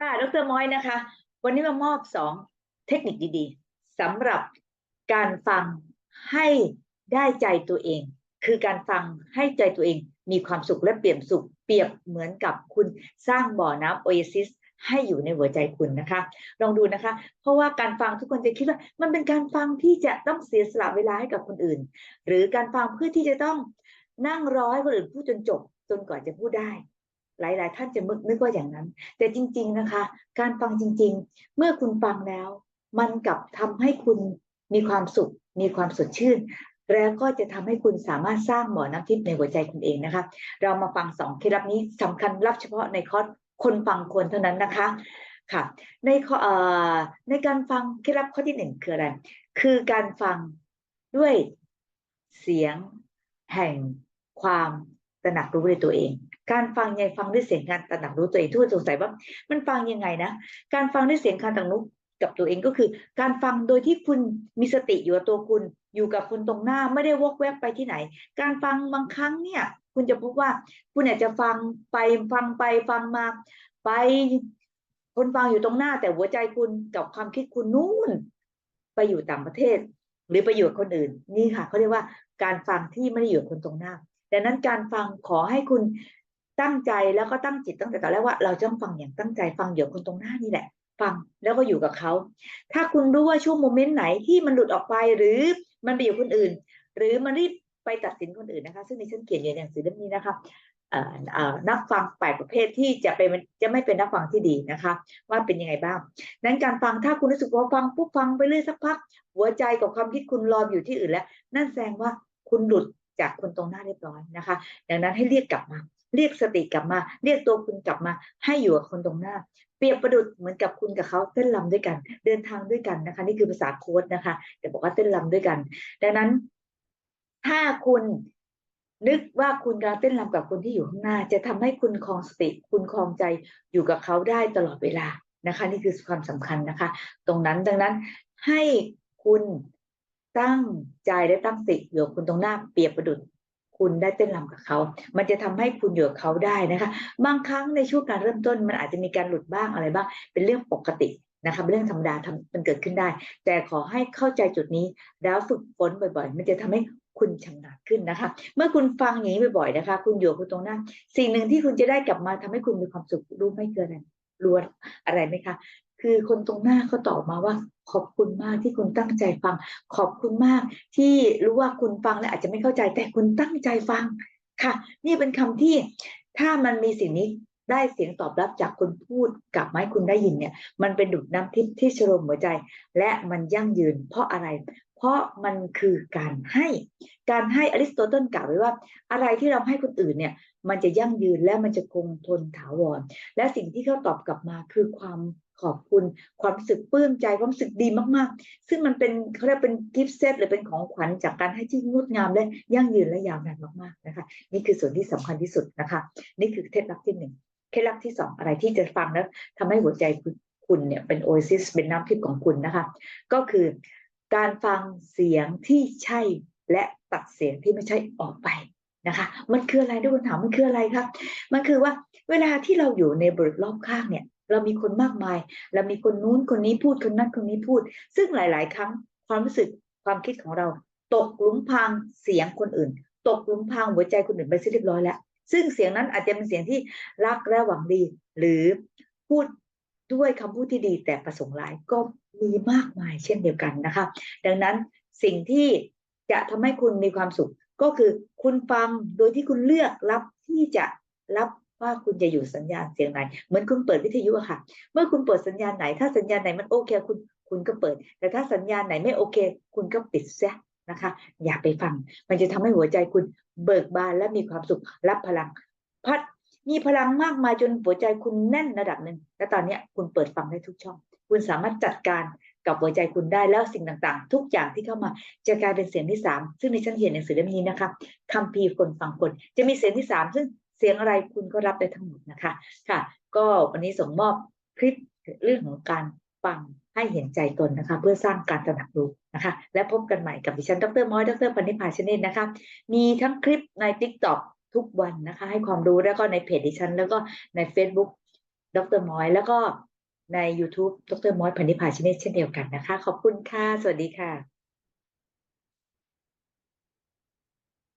ค่ะดรมอยนะคะ วันนี้มามอบสองเทคนิคดีๆสำหรับการฟังให้ได้ใจตัวเอง คือการฟังให้ใจตัวเองมีความสุขและเปี่ยมสุข เปรียบเหมือนกับคุณสร้างบ่อน้ำโอเอซิสให้อยู่ในหัวใจคุณนะคะ ลองดูนะคะ เพราะว่าการฟังทุกคนจะคิดว่า มันเป็นการฟังที่จะต้องเสียสละเวลาให้กับคนอื่น หรือการฟังเพื่อที่จะต้องนั่งรอให้คนอื่นพูดจนจบจนกว่าจะพูดได้ หลาย ๆ ท่านจะมึกนึกว่าอย่างนั้น แต่จริง ๆ นะคะ การฟังจริง ๆ เมื่อคุณฟังแล้ว มันกลับทำให้คุณมีความสุข มีความสดชื่น แล้วก็จะทำให้คุณสามารถสร้างบ่อน้ำทิพย์ในหัวใจคุณเองนะคะ เรามาฟังสองเคล็ดลับนี้สำคัญรับเฉพาะในคอร์สคนฟังคนเท่านั้นนะคะ ค่ะ ในข้ออ่อในการฟังเคล็ดลับข้อที่หนึ่งคืออะไร คือการฟังด้วยเสียงแห่งความตระหนักรู้ในตัวเอง การฟังยังไงฟังด้วยเสียงการตระหนักรู้ตัวเองทุกคนสงสัยว่ามันฟังยังไงนะการฟังด้วยเสียงการตระหนักรู้กับตัวเองก็คือ การฟังโดยที่คุณมีสติอยู่กับตัวคุณ อยู่กับคุณตรงหน้าไม่ได้วอกแวกไปที่ไหน การฟังบางครั้งเนี่ยคุณจะพบว่า คุณอาจจะฟังไปฟังไปฟังมาไปคนฟังอยู่ตรงหน้าแต่หัวใจคุณกับความคิดคุณนู่น ไปอยู่ต่างประเทศ หรือไปอยู่กับคนอื่น นี่ค่ะเขาเรียกว่าการฟังที่ไม่ได้อยู่กับคนตรงหน้าดังนั้นการฟังขอให้คุณ ตั้งใจแล้วก็ตั้งจิตตั้งแต่ตอนแรกว่าเราจะต้องฟังอย่างตั้งใจฟังอยู่กับคนตรงหน้านี่แหละ ฟังแล้วก็อยู่กับเขา ถ้าคุณรู้ว่าช่วงโมเมนต์ไหนที่มันหลุดออกไปหรือมันไปอยู่คนอื่น หรือมันรีบไปตัดสินคนอื่นนะคะ ซึ่งในฉันเขียนอยู่ในหนังสือเล่มนี้นะคะนักฟังแปดประเภทที่จะเป็นจะไม่เป็นนักฟังที่ดีนะคะ ว่าเป็นยังไงบ้างนั้นการฟังถ้าคุณรู้สึกว่าฟังปุ๊บฟังไปเรื่อยสักพัก หัวใจกับความคิดคุณลอยอยู่ที่อื่นแล้ว นั่นแสดงว่าคุณหลุดจากคนตรงหน้าเรียบร้อยนะคะ ดังนั้นให้เรียกกลับมา เรียกสติกลับมา เรียกตัวคุณกลับมา ให้อยู่กับคนตรงหน้า เปรียบประดุจเหมือนกับคุณกับเขาเต้นรำด้วยกัน เดินทางด้วยกันนะคะ นี่คือภาษาโค้ดนะคะแต่บอกว่าเต้นรำด้วยกัน ดังนั้น ถ้าคุณนึกว่าคุณกำลังเต้นรำกับคนที่อยู่ข้างหน้า จะทำให้คุณคลองสติ คุณคลองใจอยู่กับเขาได้ตลอดเวลานะคะ นี่คือความสำคัญนะคะ ตรงนั้นดังนั้นให้คุณตั้งใจและตั้งสติอยู่กับคุณตรงหน้าเปรียบประดุจ คุณได้เต้นรำกับเขา มันจะทำให้คุณอยู่กับเขาได้นะคะ บางครั้งในช่วงการเริ่มต้นมันอาจจะมีการหลุดบ้างอะไรบ้าง เป็นเรื่องปกตินะคะเป็นเรื่องธรรมดาทำมันเกิดขึ้นได้ แต่ขอให้เข้าใจจุดนี้ แล้วฝึกฝนบ่อยๆ มันจะทำให้คุณชำนาญขึ้นนะคะ เมื่อคุณฟังอย่างนี้บ่อยๆนะคะ คุณอยู่คุณตรงหน้า สิ่งหนึ่งที่คุณจะได้กลับมาทำให้คุณมีความสุขรู้ไหม่เกินอะไรรู้อะไรไหมคะ คือคนตรงหน้าเขาตอบมาว่า ขอบคุณมากที่คุณตั้งใจฟัง ขอบคุณมากที่รู้ว่าคุณฟังและอาจจะไม่เข้าใจแต่คุณตั้งใจฟังค่ะ นี่เป็นคำที่ถ้ามันมีสิ่งนี้ได้เสียงตอบรับจากคนพูดกลับมาให้คุณได้ยินเนี่ย มันเป็นดุดน้ำทิพย์ที่ชโลมหัวใจ และมันยั่งยืน เพราะอะไร เพราะมันคือการให้ การให้อริสโตเติลกล่าวไว้ว่า อะไรที่เราให้คนอื่นเนี่ย มันจะยั่งยืนและมันจะคงทนถาวร และสิ่งที่เขาตอบกลับมาคือความ ขอบคุณความรู้สึกปลื้มใจความรู้สึกดีมากๆ ซึ่งมันเป็นเขาเรียกเป็นกิฟต์เซตหรือเป็นของขวัญจากการให้ที่งดงามและยั่งยืนและยาวนานมากๆนะคะ นี่คือส่วนที่สำคัญที่สุดนะคะ นี่คือเคล็ดลับที่หนึ่งเคล็ดลับที่สองอะไรที่จะฟังแล้วทำให้หัวใจคุณคุณเนี่ยเป็นโอเอซิสเป็นน้ำทิพย์ของคุณนะคะ ก็คือการฟังเสียงที่ใช่และตัดเสียงที่ไม่ใช่ออกไปนะคะ มันคืออะไรทุกคนถามมันคืออะไรครับ มันคือว่าเวลาที่เราอยู่ในบริบทรอบข้างเนี่ย เรามีคนมากมาย เรามีคนนู้นคนนี้พูดคนนั้นคนนี้พูด ซึ่งหลาย ๆ ครั้งความรู้สึกความคิดของเรา ตกหลุมพรางเสียงคนอื่น ตกหลุมพรางหัวใจคนอื่นไปเสร็จเรียบร้อยแล้วซึ่งเสียงนั้นอาจจะเป็นเสียงที่รักและหวังดี หรือพูดด้วยคำพูดที่ดีแต่ประสงค์ร้ายก็มีมากมายเช่นเดียวกันนะคะ ดังนั้นสิ่งที่จะทำให้คุณมีความสุข ก็คือคุณฟังโดยที่คุณเลือกรับที่จะรับ ว่าคุณจะอยู่สัญญาณเสียงไหน เหมือนคุณเปิดวิทยุอะค่ะ เมื่อคุณเปิดสัญญาณไหน ถ้าสัญญาณไหนมันโอเค คุณคุณก็เปิด แต่ถ้าสัญญาณไหนไม่โอเค คุณก็ปิดซะนะคะ อย่าไปฟัง มันจะทำให้หัวใจคุณเบิกบานและมีความสุขรับพลังพัดมีพลังมากมายจนหัวใจคุณแน่นระดับหนึ่งและตอนนี้คุณเปิดฟังได้ทุกช่อง คุณสามารถจัดการกับหัวใจคุณได้แล้วสิ่งต่างๆ ทุกอย่างที่เข้ามาจะกลายเป็นเสียงที่สามซึ่งในชั้นเขียนหนังสือเล่มนี้นะคะคำพีคนฟังคน จะมีเสียงที่สามซึ่ง เสียงอะไรคุณก็รับได้ทั้งหมดนะคะค่ะ ก็วันนี้ส่งมอบคลิปเรื่องของการฟังให้เห็นใจตนนะคะ เพื่อสร้างการตระหนักรู้นะคะ และพบกันใหม่กับดิฉันดรมอยดรปณิพาชเนตนะคะ มีทั้งคลิปใน t ิ k t o k ทุกวันนะคะ ให้ความรู้แล้วก็ในเพจดิฉัน แล้วก็ใน Facebook ดรมอย แล้วก็ใน YouTube ดรมอสพันธิพาชเนตเช่นเดียวกันนะคะ ขอบคุณค่ะ สวัสดีค่ะ